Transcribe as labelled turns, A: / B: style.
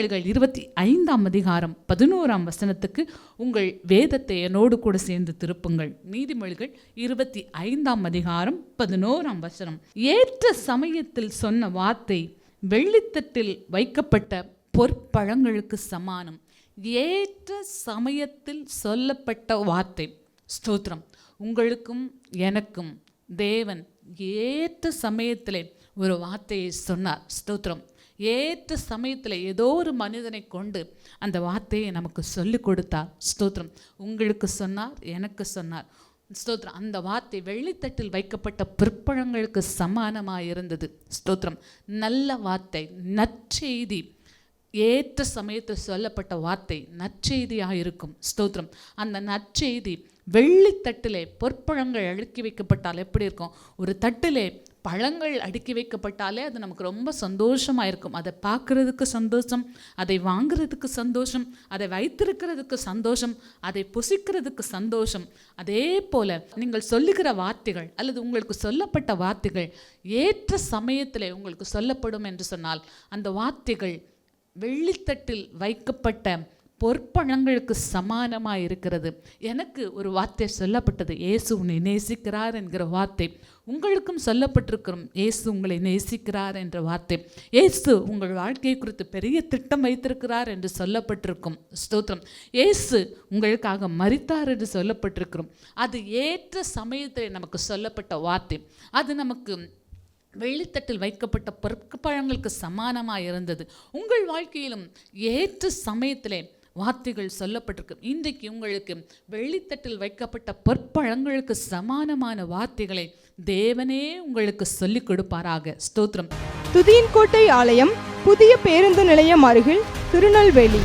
A: சாமுவேல்கள் இருபத்தி ஐந்தாம் அதிகாரம் பதினோராம் வசனத்துக்கு உங்கள் வேதத்தை என்னோடு கூட சேர்ந்து திருப்புங்கள். நீதிமொழிகள் இருபத்தி ஐந்தாம் அதிகாரம் பதினோராம் வசனம். ஏற்ற சமயத்தில் சொன்ன வார்த்தை வெள்ளித்தட்டில் வைக்கப்பட்ட பொற்பழங்களுக்கு சமானம். ஏற்ற சமயத்தில் சொல்லப்பட்ட வார்த்தை. ஸ்தோத்திரம். உங்களுக்கும் எனக்கும் தேவன் ஏற்ற சமயத்திலே ஒரு வார்த்தையை சொன்னார். ஸ்தோத்திரம். ஏற்ற சமயத்தில் ஏதோ ஒரு மனிதனை கொண்டு அந்த வார்த்தையை நமக்கு சொல்லிக் கொடுத்தார். ஸ்தோத்திரம். உங்களுக்கு சொன்னார் எனக்கு சொன்னார். ஸ்தோத்திரம். அந்த வார்த்தை வெள்ளித்தட்டில் வைக்கப்பட்ட பிற்பழங்களுக்கு சமானமாக இருந்தது ஸ்தோத்திரம். நல்ல வார்த்தை நற்செய்தி. ஏற்ற சமயத்தில் சொல்லப்பட்ட வார்த்தை நற்செய்தியாக இருக்கும். ஸ்தோத்திரம். அந்த நற்செய்தி வெள்ளித்தட்டிலே பொற்பழங்கள் அடுக்கி வைக்கப்பட்டால் எப்படி இருக்கும்? ஒரு தட்டிலே பழங்கள் அடுக்கி வைக்கப்பட்டாலே அது நமக்கு ரொம்ப சந்தோஷமாக இருக்கும். அதை பார்க்குறதுக்கு சந்தோஷம் அதை வாங்குறதுக்கு சந்தோஷம் அதை வைத்திருக்கிறதுக்கு சந்தோஷம் அதை புசிக்கிறதுக்கு சந்தோஷம். அதே போல் நீங்கள் சொல்லுகிற வார்த்தைகள் அல்லது உங்களுக்கு சொல்லப்பட்ட வார்த்தைகள் ஏற்ற சமயத்தில் உங்களுக்கு சொல்லப்படும் என்று சொன்னால் அந்த வார்த்தைகள் வெள்ளித்தட்டில் வைக்கப்பட்ட பொற்பழங்களுக்கு சமானமாக இருக்கிறது. எனக்கு ஒரு வார்த்தை சொல்லப்பட்டது. இயேசு உன்னை நேசிக்கிறார் என்கிற வார்த்தை. உங்களுக்கும் சொல்லப்பட்டிருக்கிறோம். இயேசு உங்களை நேசிக்கிறார் என்ற வார்த்தை. இயேசு உங்கள் வாழ்க்கையை குறித்து பெரிய திட்டம் வைத்திருக்கிறார் என்று சொல்லப்பட்டிருக்கும். ஸ்தோத்திரம். இயேசு உங்களுக்காக மரித்தார் என்று சொல்லப்பட்டிருக்கிறோம். அது ஏற்ற சமயத்தில் நமக்கு சொல்லப்பட்ட வார்த்தை. அது நமக்கு வெள்ளித்தட்டில் வைக்கப்பட்ட பொற்பழங்களுக்கு சமானமாக இருந்தது உங்கள் வாழ்க்கையிலும் ஏற்ற சமயத்திலே வார்த்தைகள் சொல்லப்பட்டிருக்கு இன்றைக்கு உங்களுக்கு வெள்ளித்தட்டில் வைக்கப்பட்ட பொற்பழங்களுக்கு சமானமான வார்த்தைகளை தேவனே உங்களுக்கு சொல்லிக் கொடுப்பாராக ஸ்தோத்திரம்
B: துதியின் கோட்டை ஆலயம் புதிய பேருந்து நிலையம் அருகில் திருநெல்வேலி